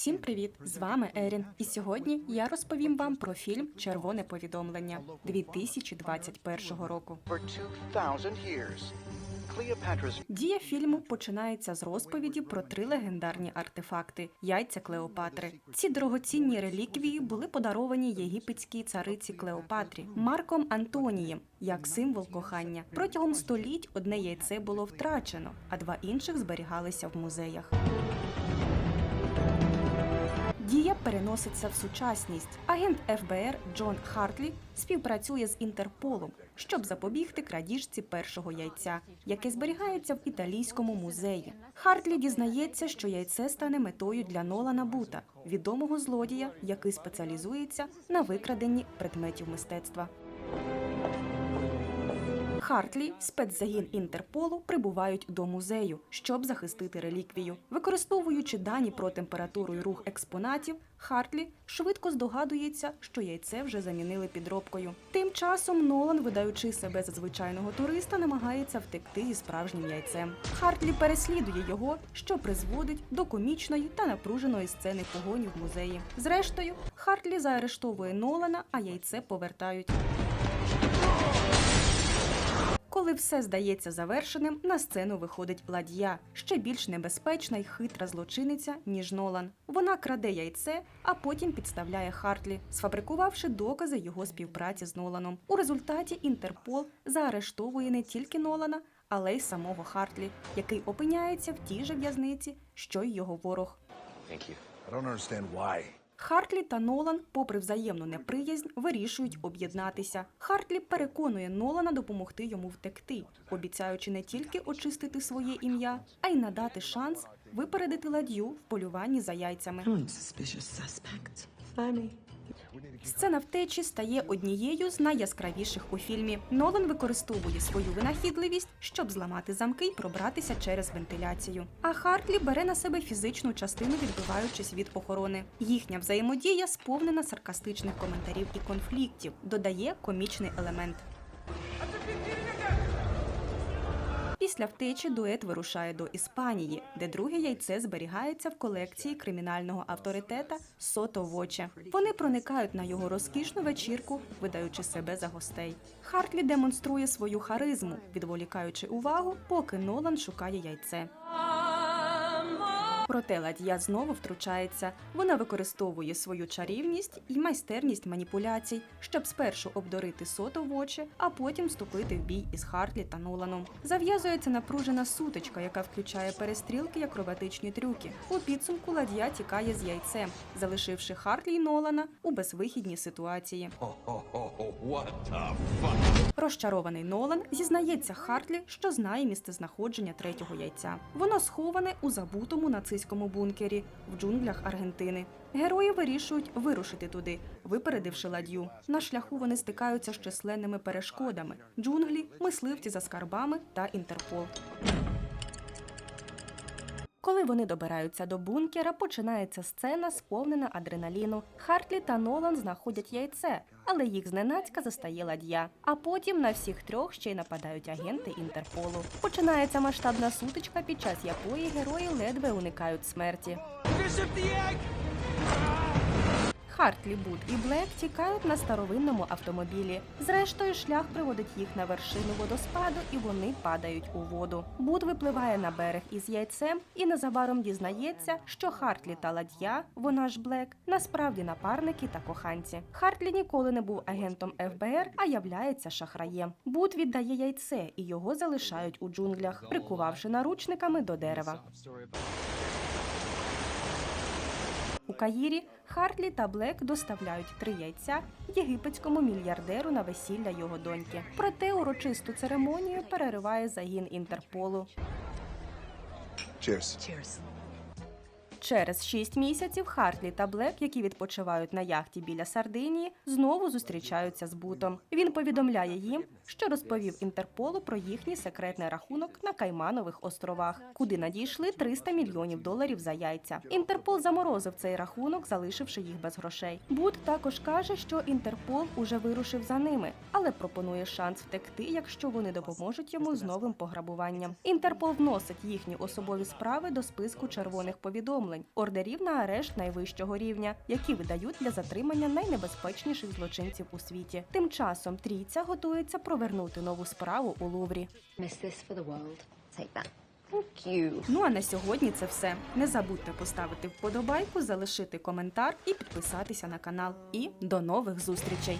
Всім привіт! З вами Ерін. І сьогодні я розповім вам про фільм Червоне повідомлення 2021 року. For 2,000 years, Cleopatra's Дія фільму починається з розповіді про три легендарні артефакти яйця Клеопатри. Ці дорогоцінні реліквії були подаровані єгипетській цариці Клеопатрі Марком Антонієм як символ кохання. Протягом століть одне яйце було втрачено, а два інших зберігалися в музеях. Переноситься в сучасність. Агент ФБР Джон Хартлі співпрацює з Інтерполом, щоб запобігти крадіжці першого яйця, яке зберігається в італійському музеї. Хартлі дізнається, що яйце стане метою для Нолана Бута, відомого злодія, який спеціалізується на викраденні предметів мистецтва. Хартлі, спецзагін Інтерполу, прибувають до музею, щоб захистити реліквію. Використовуючи дані про температуру і рух експонатів, Хартлі швидко здогадується, що яйце вже замінили підробкою. Тим часом Нолан, видаючи себе за звичайного туриста, намагається втекти зі справжнім яйцем. Хартлі переслідує його, що призводить до комічної та напруженої сцени погоні в музеї. Зрештою, Хартлі заарештовує Нолана, а яйце повертають. Коли все здається завершеним, на сцену виходить ладья, ще більш небезпечна й хитра злочиниця, ніж Нолан. Вона краде яйце, а потім підставляє Хартлі, сфабрикувавши докази його співпраці з Ноланом. У результаті Інтерпол заарештовує не тільки Нолана, але й самого Хартлі, який опиняється в тій же в'язниці, що й його ворог. Thank you. I don't understand why. Хартлі та Нолан, попри взаємну неприязнь, вирішують об'єднатися. Хартлі переконує Нолана допомогти йому втекти, обіцяючи не тільки очистити своє ім'я, а й надати шанс випередити ладью в полюванні за яйцями. Funny. Сцена втечі стає однією з найяскравіших у фільмі. Нолан використовує свою винахідливість, щоб зламати замки й пробратися через вентиляцію. А Хартлі бере на себе фізичну частину, відбиваючись від охорони. Їхня взаємодія сповнена саркастичних коментарів і конфліктів, додає комічний елемент. Після втечі дует вирушає до Іспанії, де друге яйце зберігається в колекції кримінального авторитета Сото Воче. Вони проникають на його розкішну вечірку, видаючи себе за гостей. Хартлі демонструє свою харизму, відволікаючи увагу, поки Нолан шукає яйце. Проте ладья знову втручається. Вона використовує свою чарівність і майстерність маніпуляцій, щоб спершу обдурити сото в очі, а потім вступити в бій із Хартлі та Ноланом. Зав'язується напружена сутичка, яка включає перестрілки й акробатичні трюки. У підсумку ладья тікає з яйцем, залишивши Хартлі й Нолана у безвихідній ситуації. Розчарований Нолан зізнається Хартлі, що знає місцезнаходження третього яйця. Воно сховане у забутому нацистському бункері в джунглях Аргентини. Герої вирішують вирушити туди, випередивши ладью. На шляху вони стикаються з численними перешкодами: джунглі, мисливці за скарбами та Інтерпол. Коли вони добираються до бункера, починається сцена, сповнена адреналіну. Хартлі та Нолан знаходять яйце, але їх зненацька застає ладья. А потім на всіх трьох ще й нападають агенти Інтерполу. Починається масштабна сутичка, під час якої герої ледве уникають смерті. Хартлі, Бут і Блек тікають на старовинному автомобілі. Зрештою, шлях приводить їх на вершину водоспаду, і вони падають у воду. Бут випливає на берег із яйцем і незабаром дізнається, що Хартлі та ладья, вона ж Блек, насправді напарники та коханці. Хартлі ніколи не був агентом ФБР, а являється шахраєм. Бут віддає яйце, і його залишають у джунглях, прикувавши наручниками до дерева. У Каїрі Хартлі та Блек доставляють три яйця єгипетському мільярдеру на весілля його доньки. Проте урочисту церемонію перериває загін Інтерполу. Cheers. Cheers. Через шість місяців Хартлі та Блек, які відпочивають на яхті біля Сардинії, знову зустрічаються з Бутом. Він повідомляє їм, що розповів Інтерполу про їхній секретний рахунок на Кайманових островах, куди надійшли 300 мільйонів доларів за яйця. Інтерпол заморозив цей рахунок, залишивши їх без грошей. Бут також каже, що Інтерпол уже вирушив за ними, але пропонує шанс втекти, якщо вони допоможуть йому з новим пограбуванням. Інтерпол вносить їхні особові справи до списку червоних повідомлень повідомлень, ордерів на арешт найвищого рівня, які видають для затримання найнебезпечніших злочинців у світі. Тим часом трійця готується провернути нову справу у Луврі. Thank you. Ну а на сьогодні це все. Не забудьте поставити вподобайку, залишити коментар і підписатися на канал. І до нових зустрічей!